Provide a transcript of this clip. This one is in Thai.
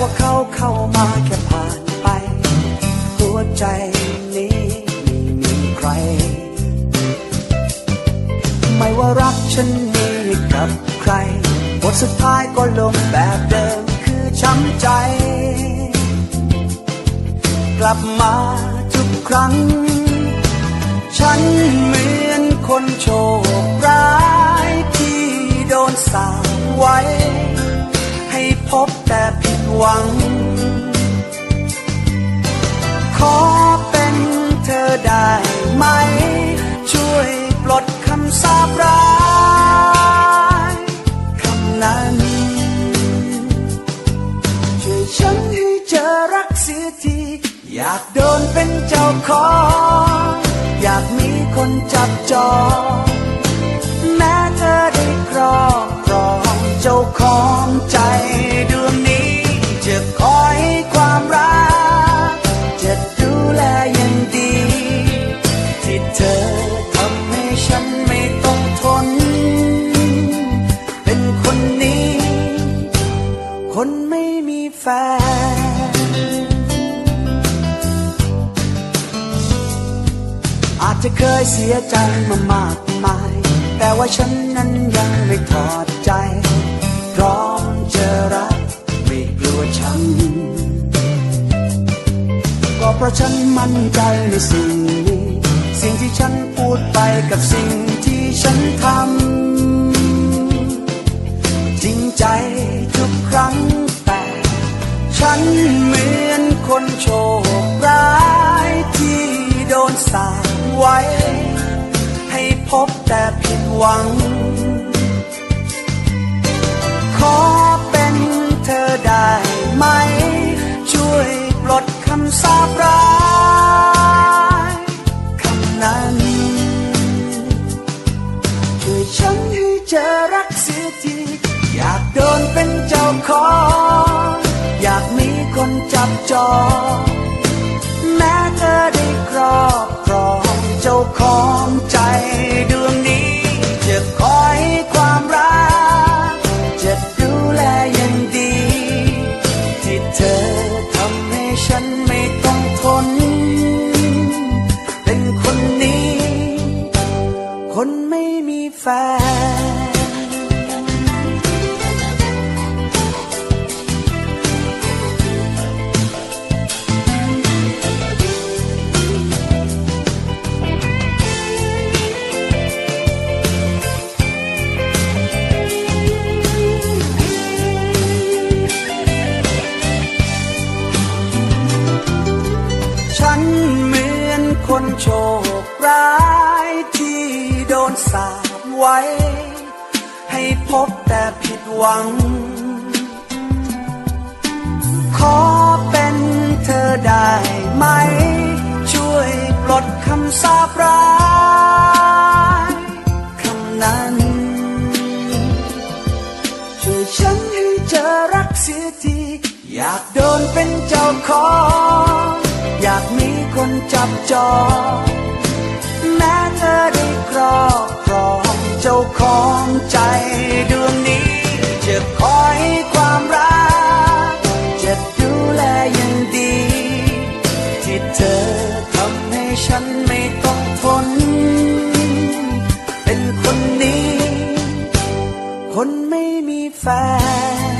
ว่าเขาเข้ามาแค่ผ่านไป หัวใจนี้ไม่มีใคร ไม่ว่ารักฉันมีกับใครบทสุดท้ายก็ลงแบบเดิมคือช้ำใจ กลับมาทุกครั้ง ฉันเหมือนคนโชคร้าย หวัง ขอเป็นเธอได้ไหม ช่วยปลดคำสาปร้ายคำนั้นช่วยฉันให้เจอรักเสียที อยากโดนเป็นเจ้าของ อยากมีคนจับจองแม้เธอได้ครอบครองเจ้าของ คนไม่มีแฟน อาจจะเคยเสียใจมามากมาย แต่ว่าฉันนั้นยังไม่ถอดใจ พร้อมจะรักไม่กลัวช้ำก็เพราะฉันมั่นใจในสิ่งนี้ สิ่งที่ฉันพูดไปกับสิ่งที่ฉันทำ ใจทุกครั้งแต่ ฉันเหมือนคนโชคร้ายที่โดนสาปไว้ ให้พบแต่ผิดหวัง ขอเป็นเธอได้ไหม ช่วยปลดคำสาปร้ายคำนั้นช่วยฉันให้เจอรักเสียที อยากโดนเป็นเจ้าของ อยากมีคนจับจอง แม้เธอได้ครอบครองเจ้าของใจดวงนี้ จะคอยความรัก จะดูแลอย่างดี ที่เธอทำให้ฉันไม่ต้องทน เป็นคนนี้ คนไม่มีแฟน โชคร้ายที่โดนสาปไว้ ให้พบแต่ผิดหวัง ขอเป็นเธอได้ไหม ช่วยปลดคำสาปร้ายคำนั้น ช่วยฉันให้เจอรักเสียที อยากโดนเป็นเจ้าของ จับจอง แม้เธอได้ครอบครองเจ้าของใจดวงนี้ จะคอยความรัก จะดูแลอย่างดี ที่เธอทำให้ฉันไม่ต้องทน เป็นคนนี้ คนไม่มีแฟน